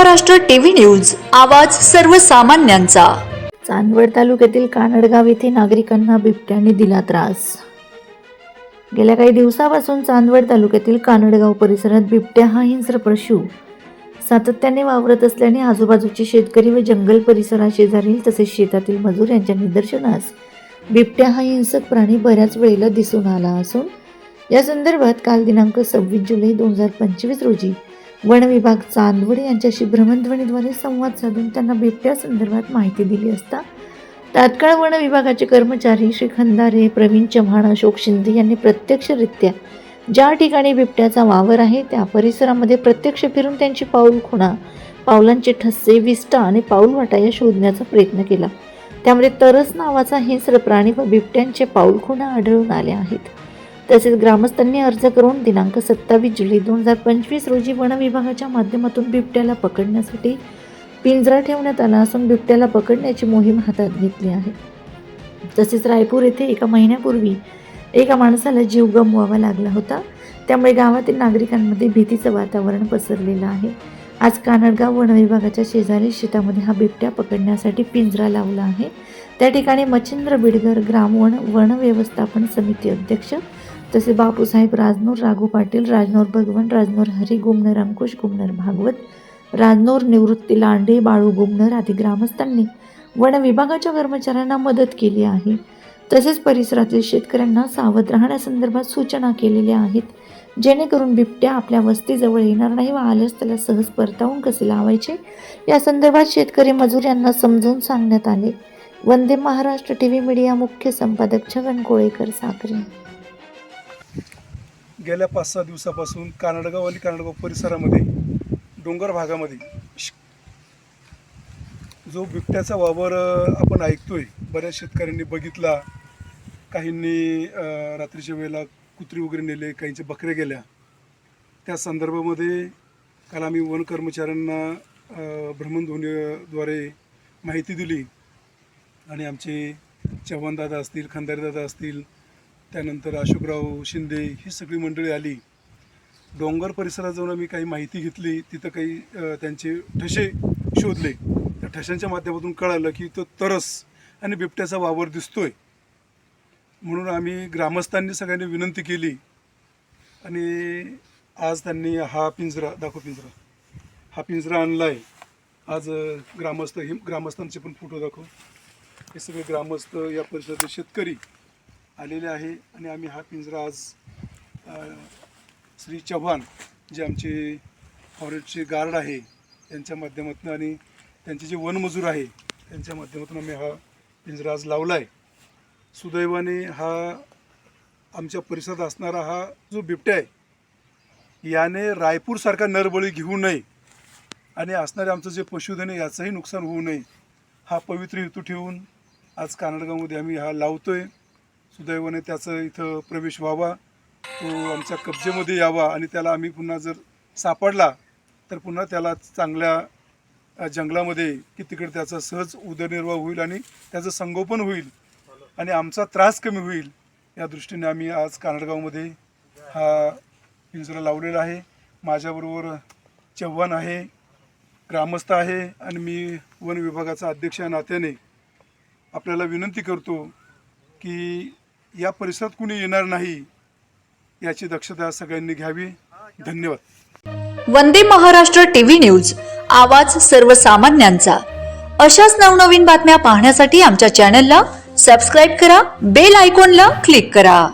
Maharashtra TV news आवाज सर्वसामान्यांचा. चांदवड तालुक्यातील कानडगाव येथे नागरिकांना बिबट्याने दिला त्रास. गेल्या काही दिवसापासून चांदवड तालुक्यातील कानडगाव परिसरात बिबट्या हा हिंस्र पशु सातत्याने वावरत असल्याने आजूबाजूचे शेतकरी व जंगल परिसराशेजारील तसेच शेतातील मजूर यांच्या निदर्शनास बिबट्या हा हिंसक प्राणी बऱ्याच वेळेला दिसून आला असून या संदर्भात काल दिनांक सव्वीस जुलै दोन हजार पंचवीस रोजी वन विभाग चांदवड यांच्याशी भ्रमणध्वनीद्वारे संवाद साधून त्यांना बिबट्या संदर्भात माहिती दिली असता तात्काळ वन विभागाचे कर्मचारी श्री खंदारे प्रवीण चव्हाण अशोक शिंदे यांनी प्रत्यक्षरित्या ज्या ठिकाणी बिबट्याचा वावर आहे त्या परिसरामध्ये प्रत्यक्ष फिरून त्यांची पाऊल खुणा पावलांचे ठस्से विस्टा आणि पाऊलवाटा या शोधण्याचा प्रयत्न केला. त्यामध्ये तरस नावाचा हिंस्र प्राणी व बिबट्यांचे पाऊलखुणा आढळून आले आहेत. तसेच ग्रामस्थांनी अर्ज करून दिनांक सत्तावीस जुलै दोन हजार पंचवीस रोजी वन विभागाच्या माध्यमातून बिबट्याला पकडण्यासाठी पिंजरा ठेवण्यात आला असून बिबट्याला पकडण्याची मोहीम हातात घेतली आहे. तसेच रायपूर येथे एका महिन्यापूर्वी एका माणसाला जीव गमवावा लागला होता. त्यामुळे गावातील नागरिकांमध्ये भीतीचं वातावरण पसरलेलं आहे. आज कानडगाव वन विभागाच्या शेजारी शेतामध्ये हा बिबट्या पकडण्यासाठी पिंजरा लावला आहे. त्या ठिकाणी मच्छिंद्र बिडगर ग्रामवण वन व्यवस्थापन समिती अध्यक्ष तसे बापूसाहेब राजनोर राघू पाटील राजनोर भगवान राजनोर हरी गुमनर अंकुश गुमनर भागवत राजनोर निवृत्ती लांडे बाळू गुमनर आदी ग्रामस्थांनी वन विभागाच्या कर्मचाऱ्यांना मदत केली आहे. तसेच परिसरातील शेतकऱ्यांना सावध राहण्यासंदर्भात सूचना केलेल्या आहेत. जेणेकरून बिबट्या आपल्या वस्तीजवळ येणार नाही व आल्यास त्याला सहज परतावून कसे लावायचे? या संदर्भात शेतकरी मजूर यांना समजून सांगण्यात आले. Vande Maharashtra T V media मुख्य संपादक छगन कोळेकर साखरे. गेल्या पाच सहा दिवसापासून कानडगाव आणि कानडगाव परिसरामध्ये डोंगर भागामध्ये जो बिबट्याचा वावर आपण ऐकतोय बऱ्याच शेतकऱ्यांनी बघितला. काहींनी रात्रीच्या वेळेला कुत्री वगैरे नेले काहींच्या बकऱ्या गेल्या. त्या संदर्भामध्ये काल आम्ही वन कर्मचाऱ्यांना भ्रमणध्वनीद्वारे माहिती दिली. आणि आमचे चव्हाणदादा असतील खंदारीदादा असतील त्यानंतर अशोकराव शिंदे ही सगळी मंडळी आली. डोंगर परिसरात जाऊन आम्ही काही माहिती घेतली तिथं काही त्यांचे ठसे शोधले. त्या ठशांच्या माध्यमातून कळालं की तो तरस आणि बिबट्याचा वावर दिसतोय. म्हणून आम्ही ग्रामस्थांनी सगळ्यांनी विनंती केली आणि आज त्यांनी हा पिंजरा दाखव पिंजरा. हा पिंजरा आणला आहे आज ग्रामस्थ हे ग्रामस्थांचे पण फोटो दाखव. हे सगळे ग्रामस्थ या परिसरातील शेतकरी. आलेले आहे आणि आम्ही हा पिंजरा आज श्री चव्हाण जे आमचे फॉरेस्टचे गार्ड आहे त्यांच्या माध्यमातून आणि त्यांचे जे वनमजूर आहे त्यांच्या माध्यमातून आम्ही हा पिंजरा आज लावला आहे सुदैवाने हा आमच्या परिसरात असणारा हा जो बिबट्या आहे याने रायपूरसारखा नरबळी घेऊ नये आणि असणारे आमचं जे पशुधन आहे याचंही नुकसान होऊ नये हा पवित्र हेतू ठेवून आज कानडगावमध्ये आम्ही हा लावतो आहे सुदैवाने त्याचं इथं प्रवेश व्हावा तो आमच्या कब्जेमध्ये यावा आणि त्याला आम्ही पुन्हा जर सापडला तर पुन्हा त्याला चांगल्या जंगलामध्ये की तिकडे त्याचा सहज उदरनिर्वाह होईल आणि त्याचं संगोपन होईल आणि आमचा त्रास कमी होईल या दृष्टीने आम्ही आज कानडगावमध्ये हा पिंजरा लावलेला आहे. माझ्याबरोबर चव्हाण आहे ग्रामस्थ आहे आणि मी वन विभागाचा अध्यक्ष या नात्याने आपल्याला विनंती करतो की या परिसरात कुणी येणार नाही याची दक्षता सगळ्यांनी घ्यावी. धन्यवाद. वंदे महाराष्ट्र टीव्ही न्यूज आवाज सर्वसामान्यांचा. अशाच नवनवीन बातम्या पाहण्यासाठी आमच्या चॅनलला सबस्क्राईब करा बेल आयकॉनला क्लिक करा.